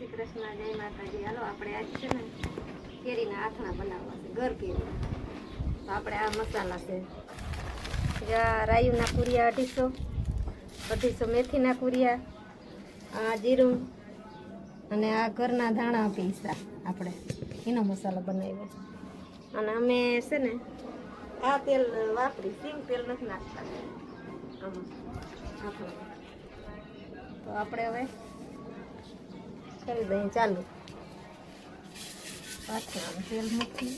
શ્રી કૃષ્ણ જય માતાજી. હાલો, આપણે આજ છે ને કેરીના આથણા બનાવવા છે, ઘર કેરી. તો આપણે આ મસાલા છે. રાયુના કુરિયા અઢીસો અઢીસો મેથીના કુરિયા, આ જીરું અને આ ઘરના ધાણા પીસા આપણે એનો મસાલો બનાવ્યો અને અમે છે ને આ તેલ વાપરી સિંગ તેલ નથી નાખતા. આમાં તો આપણે હવે કરી દઈએ ચાલુ. પાછળ તેલ મૂકી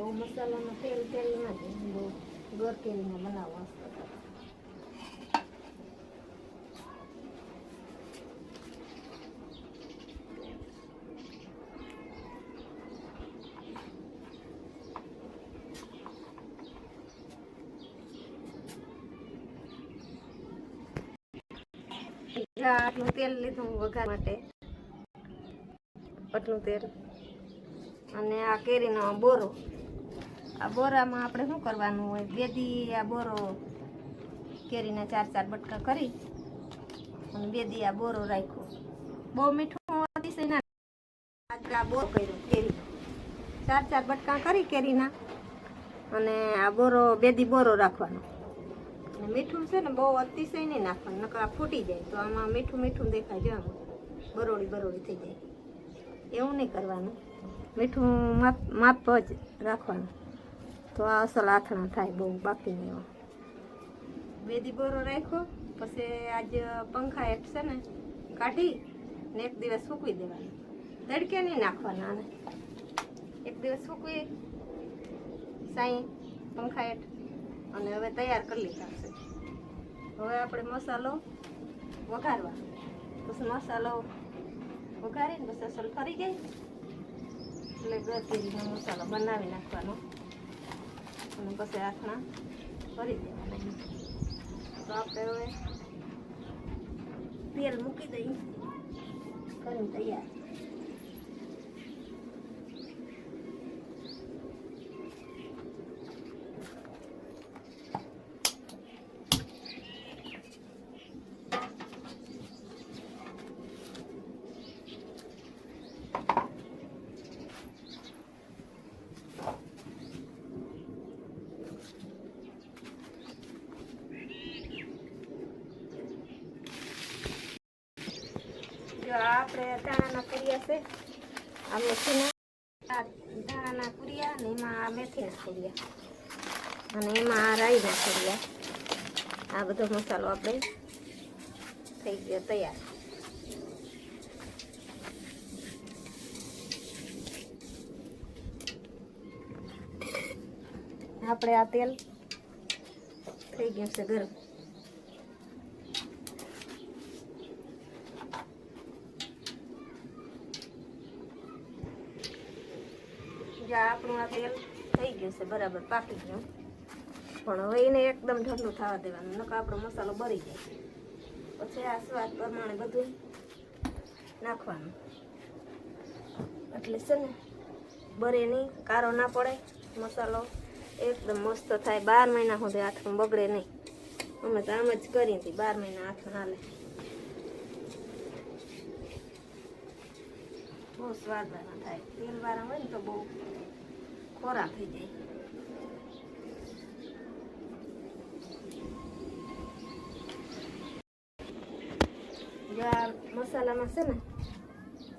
બહુ મસાલામાં તેલ તેલ ના જાય બહુ ગોર કેરીમાં બનાવવા આટલું તેલ લીધું વઘાર માટે. આટલું તેલ. અને આ કેરીનો બોરો. આ બોરામાં આપણે શું કરવાનું હોય? બે દી આ બોરો કેરીના ચાર ચાર બટકા કરી અને બે દી આ બોરો રાખ્યો. બહુ મીઠું અતિશય ના. આ બોરો કર્યો કેરી. ચાર ચાર બટકા કરી કેરીના અને આ બોરો, બે દી બોરો રાખવાનો. અને મીઠું છે ને બહુ અતિશય નહીં નાખવાનું, નકર ફૂટી જાય. તો આમાં મીઠું મીઠું દેખાય જો આમાં. બરોડી બરોડી થઈ જાય. એવું નહીં કરવાનું. મીઠું માપ માપ જ રાખવાનું. તો આ અસલ આથણા થાય, બહુ બાકી નહીં બેદી બોરો રાખ્યો, પછી આજ પંખા એક છે ને, કાઢી ને એક દિવસ સૂકવી દેવાનું. તડકે નહીં નાખવાના આને. એક દિવસ સૂકવી, સાઈ પંખા હેઠ, અને હવે તૈયાર કરી લીધા છે. હવે આપણે મસાલો વઘારવાનો પછી મસાલો વઘારીને પછી અસલ ફરી ગઈ એટલે ગરકેરીનો મસાલો બનાવી નાખવાનો. અને પછી આથણા ભરી દેવાના તો આપણે હવે તેલ મૂકી દઈએ કરીને તૈયાર. જો આ આપણે ધાણાના કુરિયા છે આ મેથીના આ ધાણાના કુરિયા અને એમાં આ મેથીના કુરિયા અને એમાં આ રાઈના કુરિયા આ બધો મસાલો આપણે થઈ ગયો તૈયાર આપણે આ તેલ થઈ ગયું છે ગરમ જો આ તેલ થઈ ગયું છે, બરાબર પાકી ગયું. પણ હવે એને એકદમ ઠંડુ થવા દેવાનું, નકર આપણો મસાલો બળી જાય. પછી આ સ્વાદ પ્રમાણે બધું નાખવાનું. એટલે છે ને, બરે નહીં, કારો ના પડે, મસાલો એકદમ મસ્ત થાય. બાર મહિના સુધી હાથમાં બગડે નહીં. અમે તો આમ જ કરી હતી, બાર મહિના હાથમાં હાલે. બહુ સ્વાદવાળા થાય. તેલવાળા હોય ને તો બહુ ખોરા થઈ જાય. આ મસાલામાં છે ને,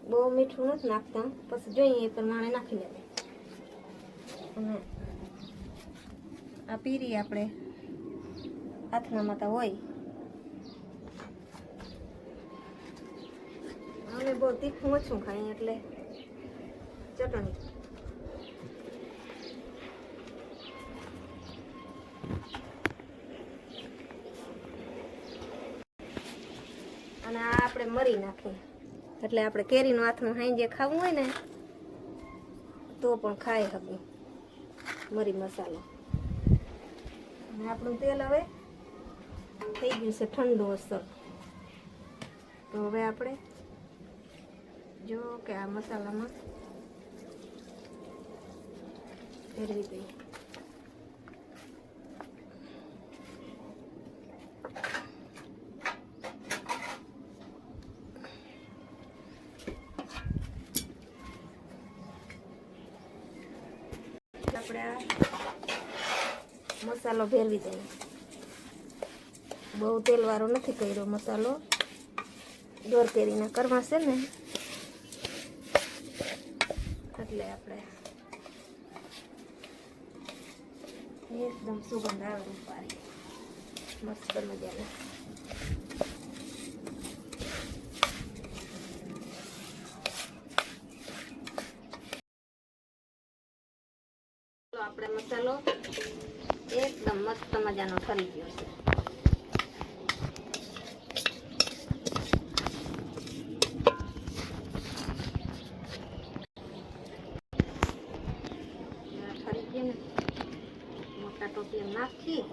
બહુ મીઠું નથી નાખતા, પછી જોઈએ એ પ્રમાણે નાખી લેવું અને આ પીરી આપણે હાથનામાં તો હોય. અમે બહુ તીખું ઓછું ખાઈએ એટલે ચટણી અને આ આપણે મરી નાખીએ એટલે આપણે કેરીનું હાથનું હાઈ જે ખાવું હોય ને, તો પણ ખાઈ શકું મરી મસાલો. અને આપણું તેલ હવે થઈ ગયું છે ઠંડુ અસર. તો હવે આપણે જો કે આ મસાલામાં ફેરવી દઈએ. આપણે આ મસાલો ભેરવી દઈએ. બહુ તેલવાળો નથી કર્યો મસાલો. દોર કેરીના કરવાશે ને. એટલે આપણે એકદમ સુગંધ આવે રૂપારી મસ્ત મજાની તો આપણે મસાલો એકદમ મસ્ત મજાનો ફરી ગયો છે. ફરી ગયો ને. મોટા ટોપી નાખી.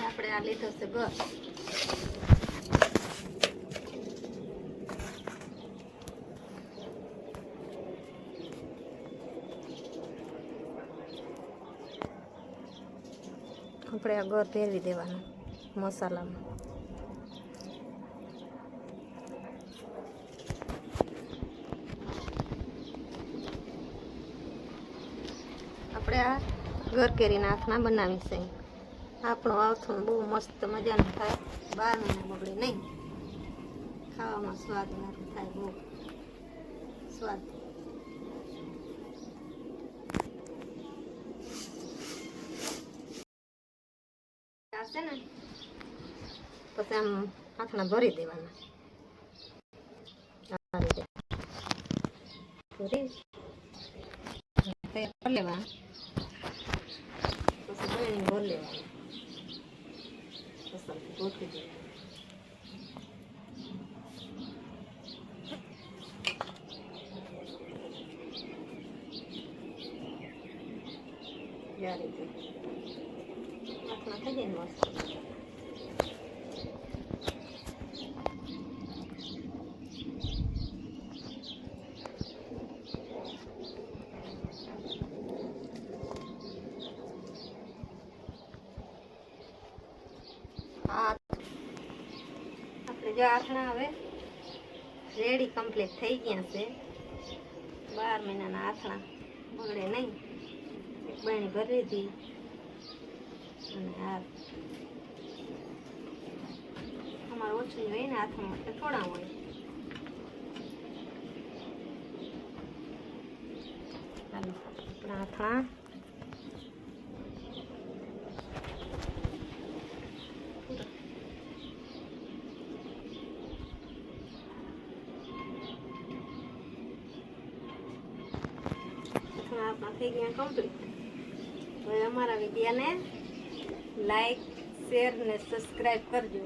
આપણે આ લીધો છે ગર આપણે આ ગર ફેરવી દેવાનું મસાલામાં. આપણે આ ઘર કેરીના નાથના બનાવી છે આપણો આવથું બહુ મસ્ત મજાનું થાય. બહારનું બગડે નહીં. ખાવામાં સ્વાદ સારું થાય બહુ. સ્વાદ. આવશે ને? પછી આમ આથણા ભરી દેવાના. આ લેવાના. પછી ભરી લેવાના. ગોઠવી દેવાના. આ રીતે આથણા થઈ જાય મસ્ત જો આથણા હવે રેડી કમ્પ્લીટ થઈ ગયા છે. બાર મહિનાના આથણા બગડે નહીં. બહેણી ભરી હતી અને આ અમારે ઓછું હોય ને હાથમાં, એટલે થોડા હોય. ચાલો આપણા હાથમાં. થઈ ગયા કમ્પ્લીટ અમારા વિડીયાને લાઈક શેર ને સબસ્ક્રાઈબ કરજો.